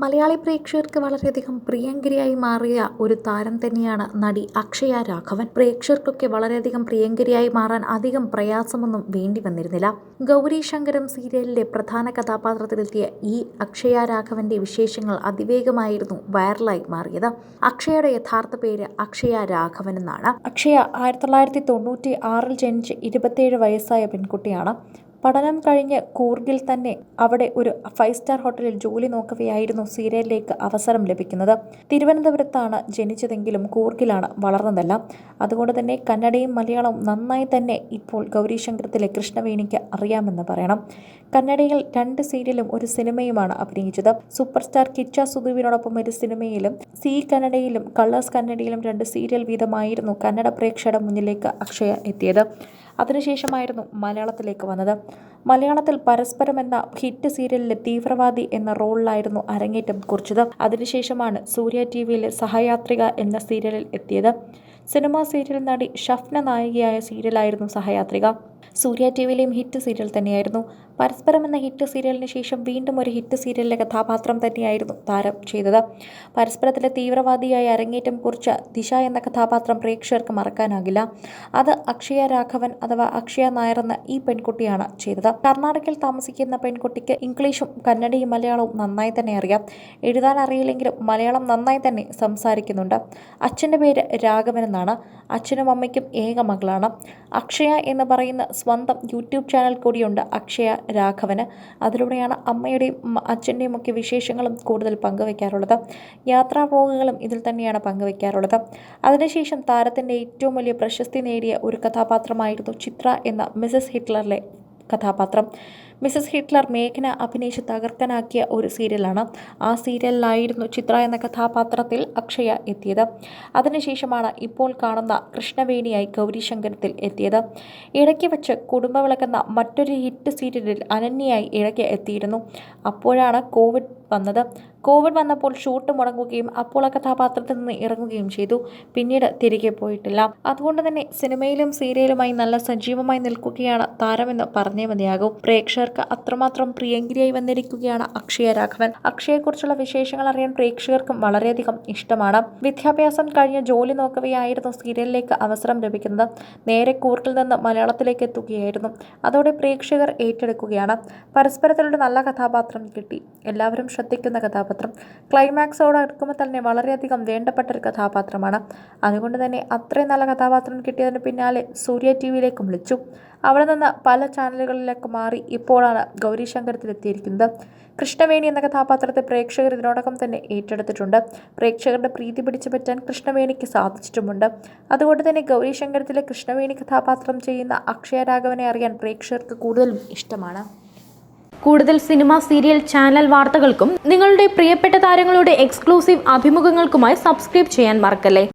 മലയാളി പ്രേക്ഷകർക്ക് വളരെയധികം പ്രിയങ്കരിയായി മാറിയ ഒരു താരം തന്നെയാണ് നടി അക്ഷയ രാഘവൻ. പ്രേക്ഷകർക്കൊക്കെ വളരെയധികം പ്രിയങ്കരിയായി മാറാൻ അധികം പ്രയാസമൊന്നും വേണ്ടി വന്നിരുന്നില്ല. ഗൗരി ശങ്കരം സീരിയലിലെ പ്രധാന കഥാപാത്രത്തിലെത്തിയ ഈ അക്ഷയ രാഘവന്റെ വിശേഷങ്ങൾ അതിവേഗമായിരുന്നു വൈറലായി മാറിയത്. അക്ഷയയുടെ യഥാർത്ഥ പേര് അക്ഷയ രാഘവൻ എന്നാണ്. അക്ഷയ ആയിരത്തി തൊള്ളായിരത്തി തൊണ്ണൂറ്റി ആറിൽ ജനിച്ച് ഇരുപത്തിയേഴ് വയസ്സായ പെൺകുട്ടിയാണ്. പഠനം കഴിഞ്ഞ് കൂർഗിൽ തന്നെ അവിടെ ഒരു ഫൈവ് സ്റ്റാർ ഹോട്ടലിൽ ജോലി നോക്കുകയായിരുന്നു സീരിയലിലേക്ക് അവസരം ലഭിക്കുന്നത്. തിരുവനന്തപുരത്താണ് ജനിച്ചതെങ്കിലും കൂർഗിലാണ് വളർന്നതല്ല. അതുകൊണ്ട് തന്നെ കന്നഡയും മലയാളവും നന്നായി തന്നെ ഇപ്പോൾ ഗൗരീശങ്കരത്തിലെ കൃഷ്ണവേണിക്ക് അറിയാമെന്ന് പറയണം. കന്നഡയിൽ രണ്ട് സീരിയലും ഒരു സിനിമയുമാണ് അഭിനയിച്ചത്. സൂപ്പർ സ്റ്റാർ കിച്ച സുധുവിനോടൊപ്പം ഒരു സിനിമയിലും സി കന്നഡയിലും കളേഴ്സ് കന്നഡയിലും രണ്ട് സീരിയൽ വീതമായിരുന്നു കന്നഡ പ്രേക്ഷകരുടെ മുന്നിലേക്ക് അക്ഷയ എത്തിയത്. അതിനുശേഷമായിരുന്നു മലയാളത്തിലേക്ക് വന്നത്. മലയാളത്തിൽ പരസ്പരം എന്ന ഹിറ്റ് സീരിയലിലെ തീവ്രവാദി എന്ന റോളിലായിരുന്നു അരങ്ങേറ്റം കുറിച്ചത്. അതിനുശേഷമാണ് സൂര്യ ടി വിയിലെ സഹയാത്രിക എന്ന സീരിയലിൽ എത്തിയത്. സിനിമാ സീരിയൽ നടി ഷഫ്ന നായികയായ സീരിയലായിരുന്നു സഹയാത്രിക. സൂര്യ ടി വിയിലെയും ഹിറ്റ് സീരിയൽ തന്നെയായിരുന്നു. പരസ്പരം എന്ന ഹിറ്റ് സീരിയലിന് ശേഷം വീണ്ടും ഒരു ഹിറ്റ് സീരിയലിലെ കഥാപാത്രം തന്നെയായിരുന്നു താരം ചെയ്തത്. പരസ്പരത്തിലെ തീവ്രവാദിയായ അരങ്ങേറ്റം കുറിച്ച ദിശ എന്ന കഥാപാത്രം പ്രേക്ഷകർക്ക് മറക്കാനാകില്ല. അത് അക്ഷയ രാഘവൻ അഥവാ അക്ഷയ നായർ എന്ന ഈ പെൺകുട്ടിയാണ് ചെയ്തത്. കർണാടകയിൽ താമസിക്കുന്ന പെൺകുട്ടിക്ക് ഇംഗ്ലീഷും കന്നഡയും മലയാളവും നന്നായി തന്നെ അറിയാം. എഴുതാൻ അറിയില്ലെങ്കിലും മലയാളം നന്നായി തന്നെ സംസാരിക്കുന്നുണ്ട്. അച്ഛന്റെ പേര് രാഘവൻ എന്നാണ്. അച്ഛനും അമ്മയ്ക്കും ഏക മകളാണ്. അക്ഷയ എന്ന് പറയുന്ന സ്വന്തം യൂട്യൂബ് ചാനൽ കൂടിയുണ്ട് അക്ഷയ രാഘവന്. അതിലൂടെയാണ് അമ്മയുടെയും അച്ഛന്റെയും ഒക്കെ വിശേഷങ്ങളും കൂടുതൽ പങ്കുവയ്ക്കാറുള്ളത് യാത്രാ വ്ലോഗുകളും ഇതിൽ തന്നെയാണ് പങ്കുവയ്ക്കാറുള്ളത് അതിനുശേഷം താരത്തിന്റെ ഏറ്റവും വലിയ പ്രശസ്തി നേടിയ ഒരു കഥാപാത്രമായിരുന്നു ചിത്ര എന്ന മിസസ് ഹിറ്റ്ലറിലെ കഥാപാത്രം. മിസസ് ഹിറ്റ്ലർ മേഘന അഭിനയിച്ച് തകർക്കനാക്കിയ ഒരു സീരിയലാണ്. ആ സീരിയലിലായിരുന്നു ചിത്ര എന്ന കഥാപാത്രത്തിൽ അക്ഷയ എത്തിയത്. അതിനുശേഷമാണ് ഇപ്പോൾ കാണുന്ന കൃഷ്ണവേണിയായി ഗൗരിശങ്കരത്തിൽ എത്തിയത്. ഇടയ്ക്ക് വെച്ച് കുടുംബവിളക്കെന്ന മറ്റൊരു ഹിറ്റ് സീരിയലിൽ അനന്യയായി ഇടയ്ക്ക് എത്തിയിരുന്നു. അപ്പോഴാണ് കോവിഡ് വന്നത്. കോവിഡ് വന്നപ്പോൾ ഷൂട്ട് മുടങ്ങുകയും അപ്പോൾ ആ കഥാപാത്രത്തിൽ നിന്ന് ഇറങ്ങുകയും ചെയ്തു. പിന്നീട് തിരികെ പോയിട്ടില്ല. അതുകൊണ്ട് തന്നെ സിനിമയിലും സീരിയലുമായി നല്ല സജീവമായി നിൽക്കുകയാണ് താരമെന്ന് പറഞ്ഞേ മതിയാകും. പ്രേക്ഷകർക്ക് അത്രമാത്രം പ്രിയങ്കരിയായി വന്നിരിക്കുകയാണ് അക്ഷയ രാഘവൻ. അക്ഷയെക്കുറിച്ചുള്ള വിശേഷങ്ങൾ അറിയാൻ പ്രേക്ഷകർക്കും വളരെയധികം ഇഷ്ടമാണ്. വിദ്യാഭ്യാസം കഴിഞ്ഞ് ജോലി നോക്കവെയായിരുന്നു സീരിയലിലേക്ക് അവസരം ലഭിക്കുന്നത്. നേരെ കൂർക്കിൽ നിന്ന് മലയാളത്തിലേക്ക് എത്തുകയായിരുന്നു. അതോടെ പ്രേക്ഷകർ ഏറ്റെടുക്കുകയാണ്. പരസ്പരത്തിലൊരു നല്ല കഥാപാത്രം കിട്ടി. എല്ലാവരും ശ്രദ്ധിക്കുന്ന കഥാപാത്രം. ക്ലൈമാക്സോട് അടുക്കുമ്പോൾ തന്നെ വളരെയധികം വേണ്ടപ്പെട്ട ഒരു കഥാപാത്രമാണ്. അതുകൊണ്ട് തന്നെ അത്രയും നല്ല കഥാപാത്രം കിട്ടിയതിന് പിന്നാലെ സൂര്യ ടി വിയിലേക്കും വിളിച്ചു. അവിടെ നിന്ന് പല ചാനലുകളിലേക്ക് മാറി ഇപ്പോഴാണ് ഗൗരീശങ്കരത്തിലെത്തിയിരിക്കുന്നത്. കൃഷ്ണവേണി എന്ന കഥാപാത്രത്തെ പ്രേക്ഷകർ ഇതിനോടകം തന്നെ ഏറ്റെടുത്തിട്ടുണ്ട്. പ്രേക്ഷകരുടെ പ്രീതി പിടിച്ചു പറ്റാൻ കൃഷ്ണവേണിക്ക് സാധിച്ചിട്ടുമുണ്ട്. അതുകൊണ്ട് തന്നെ ഗൗരീശങ്കരത്തിലെ കൃഷ്ണവേണി കഥാപാത്രം ചെയ്യുന്ന അക്ഷയ രാഘവനെ അറിയാൻ പ്രേക്ഷകർക്ക് കൂടുതലും ഇഷ്ടമാണ്. കൂടുതൽ സിനിമ സീരിയൽ ചാനൽ വാർത്തകൾക്കും നിങ്ങളുടെ പ്രിയപ്പെട്ട താരങ്ങളുടെ എക്സ്ക്ലൂസീവ് അഭിമുഖങ്ങൾക്കുമായി സബ്സ്ക്രൈബ് ചെയ്യാൻ മറക്കല്ലേ?